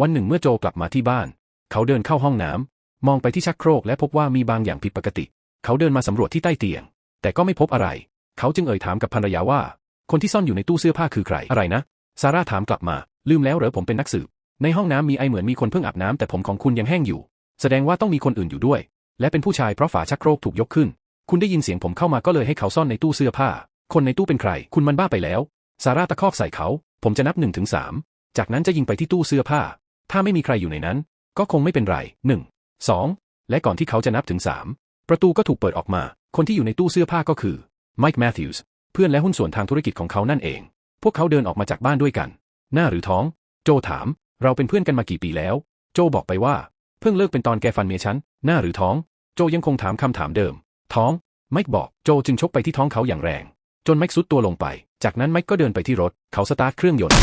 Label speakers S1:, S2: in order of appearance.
S1: วันหนึ่งเมื่อโจกลับมาที่บ้าน เขาเดินเข้าห้องน้ำมองไปที่ชักโครกและพบว่ามีบางอย่างผิดปกติ เขาเดินมาสำรวจที่ใต้เตียง แต่ก็ไม่พบอะไร เขาจึงเอ่ยถามกับภรรยาว่า คนที่ซ่อนอยู่ในตู้เสื้อผ้าคือใครอะไรนะ ซาร่าถามกลับมา ลืมแล้วเหรอผมเป็นนักสืบ ในห้องน้ำมีไอเหมือนมีคนเพิ่งอาบน้ำแต่ผมของคุณยังแห้งอยู่ แสดงว่าต้องมีคนอื่นอยู่ด้วย และเป็นผู้ชายเพราะฝาชักโครกถูกยกขึ้น คุณได้ยินเสียงผมเข้ามาก็เลยให้เขาซ่อนในตู้เสื้อผ้า คนในตู้เป็นใคร คุณมันบ้าไปแล้ว ซาร่าตะคอกใส่เขา ผมจะนับหนึ่งถึงสามจากนั้นจะยิงไปที่ตู้เสื้อผ้า ถ้าไม่มีใครอยู่ในนั้น ก็คงไม่เป็นไรหนึ่งสองและก่อนที่เขาจะนับถึงสามประตูก็ถูกเปิดออกมา คนที่อยู่ในตู้เสื้อผ้าก็คือไมค์แมทธิวส์เพื่อนและหุ้นส่วนทางธุรกิจของเขานั่นเอง พวกเขาเดินออกมาจากบ้านด้วยกัน หน้าหรือท้อง โจถาม เราเป็นเพื่อนกันมากี่ปีแล้ว โจบอกไปว่า เพิ่งเลิกเป็นตอนแกฟันเมียฉัน หน้าหรือท้อง โจยังคงถามคำถามเดิม ท้อง ไมค์บอก โจจึงชกไปที่ท้องเขาอย่างแรง จนไมค์ซุดตัวลงไป จากนั้นไมค์ก็เดินไปที่รถ เขาสตาร์ทเครื่องยนต์